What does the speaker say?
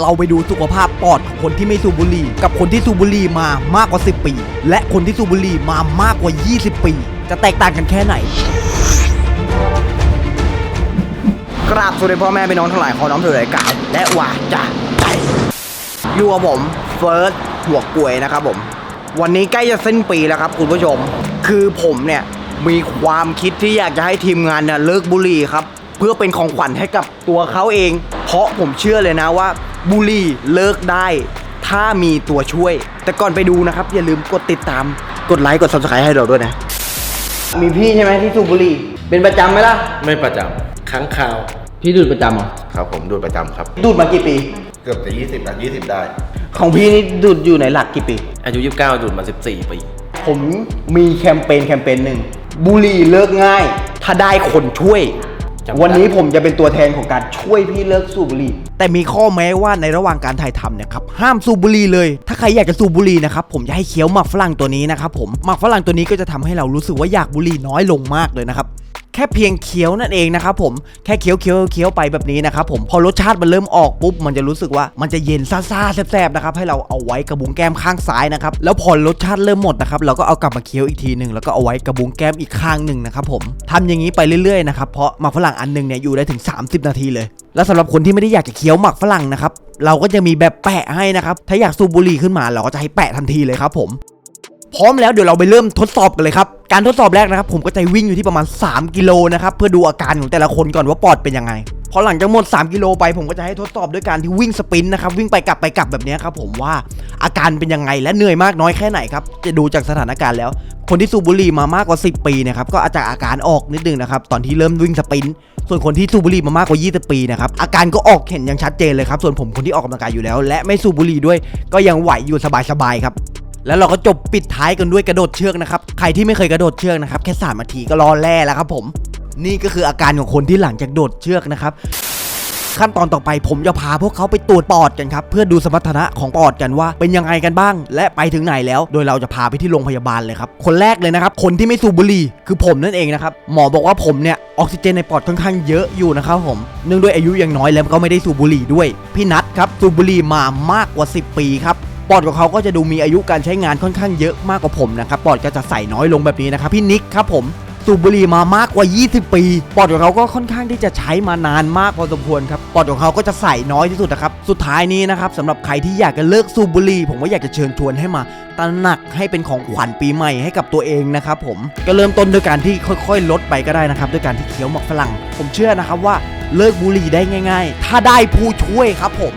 เราไปดูสุขภาพปอดของคนที่ไม่สูบบุหรี่ กับคนที่สูบบุหรี่มามากกว่า 10 ปี และคนที่สูบบุหรี่มามากกว่า 20 ปี จะแตกต่างกันแค่ไหน กราบสวัสดีพ่อแม่พี่น้องทั้งหลายขอน้อมถวายกายและวาจาใจอยู่กับผมเฟิร์สหัวกลวยนะครับผม วันนี้ใกล้จะสิ้นปีแล้วครับคุณผู้ชม คือผมเนี่ยมีความคิดที่อยากจะให้ทีมงานเนี่ยเลิกบุหรี่ครับเพื่อเป็นของขวัญให้กับตัวเขาเอง เพราะผมเชื่อเลยนะว่า บุหรี่เลิกได้ ถ้ามีตัวช่วย แต่ก่อนไปดูนะครับ อย่าลืมกดติดตาม กดไลค์กด subscribe ให้เราด้วยนะ มีพี่ใช่ไหมที่สูบบุหรี่ เป็นประจำไหมล่ะ ไม่ประจำครั้งคราว พี่ดูดประจำเหรอ ครับผมดูดประจำครับ ดูดมากี่ปี เกือบจะ20นะ20 ได้ ของพี่นี่ดูดอยู่ในหลักกี่ปี อายุ 29ดูดมา 14 ปี ผมมีแคมเปญแคมเปญหนึ่งบุหรี่เลิกง่าย ถ้าได้คนช่วยจำได้ วันนี้ผมจะเป็นตัวแทนของการช่วยพี่เลิกสูบบุหรี่ แต่มีข้อแม้ว่าในระหว่างการถ่ายทำเนี่ยครับห้ามสูบบุหรี่เลย ถ้าใครอยากจะสูบบุหรี่นะครับผมจะให้เคี้ยวหมักฝรั่งตัวนี้นะครับผมหมักฝรั่งตัวนี้ก็จะทำให้เรารู้สึกว่าอยากบุหรี่น้อยลงมากเลยนะครับ แค่เพียงเคี้ยวนั่นเองนะครับผมแค่เคี้ยวเคี้ยวเคี้ยวไปแบบนี้นะครับผมพอรสชาติมันเริ่มออกปุ๊บมันจะรู้สึกว่ามันจะเย็นซ่าๆแซ่บๆนะครับให้เราเอาไว้กระบุงแก้มข้างซ้ายนะครับแล้วพอรสชาติเริ่มหมดนะครับเราก็เอากลับมาเคี้ยวอีกทีหนึ่งแล้วก็เอาไว้กระบุงแก้มอีกข้างหนึ่งนะครับผมทำอย่างนี้ไปเรื่อยๆนะครับเพราะหมักฝรั่งอันหนึงเนี่ยอยู่ได้ถึง 30 นาทีเลย แล้วสำหรับคนที่ไม่ได้อยากจะเคี้ยวหมักฝรั่งนะครับเราก็จะมีแบบแปะให้นะครับถ้าอยากสูบบุหรี่ขึ้นมาเราก็จะให้แปะทันทีเลยครับผม พร้อมแล้วเดี๋ยวเราไปเริ่มทดสอบกันเลยครับ การทดสอบแรกนะครับ ผมก็จะวิ่งอยู่ที่ประมาณ 3 กิโลนะครับ เพื่อดูอาการของแต่ละคนก่อนว่าปอดเป็นยังไง พอหลังจากหมด 3 กิโลไป ผมก็จะให้ทดสอบด้วยการที่วิ่งสปรินต์นะครับ วิ่งไปกลับไปกลับแบบนี้ครับผมว่าอาการเป็นยังไงและเหนื่อยมากน้อยแค่ไหนครับ จะดูจากสถานการณ์แล้ว คนที่สูบบุหรี่มามากกว่า 10 ปีนะครับ ก็อาจจะอาการออกนิดนึงนะครับ ตอนที่เริ่มวิ่งสปรินต์ส่วนคนที่สูบบุหรี่มามากกว่า 20 ปีนะครับ อาการก็ออกเห็นอย่างชัดเจนเลยครับ ส่วนผมคนที่ออกกำลังกายอยู่แล้ว และไม่สูบบุหรี่ด้วย ก็ยังไหวอยู่สบายๆครับ แล้วเราก็จบปิดท้ายกันด้วยกระโดดเชือกนะครับ ใครที่ไม่เคยกระโดดเชือกนะครับ แค่สามนาทีก็รอแล่แล้วครับผม นี่ก็คืออาการของคนที่หลังจากโดดเชือกนะครับ ขั้นตอนต่อไปผมจะพาพวกเขาไปตรวจปอดกันครับ เพื่อดูสมรรถนะของปอดกันว่า เป็นยังไงกันบ้าง และไปถึงไหนแล้ว โดยเราจะพาไปที่โรงพยาบาลเลยครับ คนแรกเลยนะครับ คนที่ไม่สูบบุหรี่คือผมนั่นเองนะครับ หมอบอกว่าผมเนี่ยออกซิเจนในปอดค่อนข้างเยอะอยู่นะครับผม เนื่องด้วยอายุยังน้อยแล้วก็ไม่ได้สูบบุหรี่ด้วย พี่นัทครับสูบบุหรี่มามากกว่า 10 ปีครับ ปอดของเขาก็จะดูมีอายุการใช้งานค่อนข้างเยอะมากกว่าผมนะครับปอดก็จะใส่น้อยลงแบบนี้นะครับพี่นิกครับผมสูบบุหรี่มามากกว่า 20 ปี ปอดของเขาก็ค่อนข้างที่จะใช้มานานมากพอสมควรครับ ปอดของเขาก็จะใส่น้อยที่สุดนะครับ สุดท้ายนี้นะครับสำหรับใครที่อยากจะเลิกสูบบุหรี่ผมก็อยากจะเชิญชวนให้มาตระหนักให้เป็นของขวัญปีใหม่ให้กับตัวเองนะครับผม ก็เริ่มต้นด้วยการที่ค่อยๆ ลดไปก็ได้นะครับด้วยการที่เคี้ยวหมากฝรั่ง ผมเชื่อนะครับว่าเลิกบุหรี่ได้ง่าย ๆ ถ้าได้ผู้ช่วยครับผม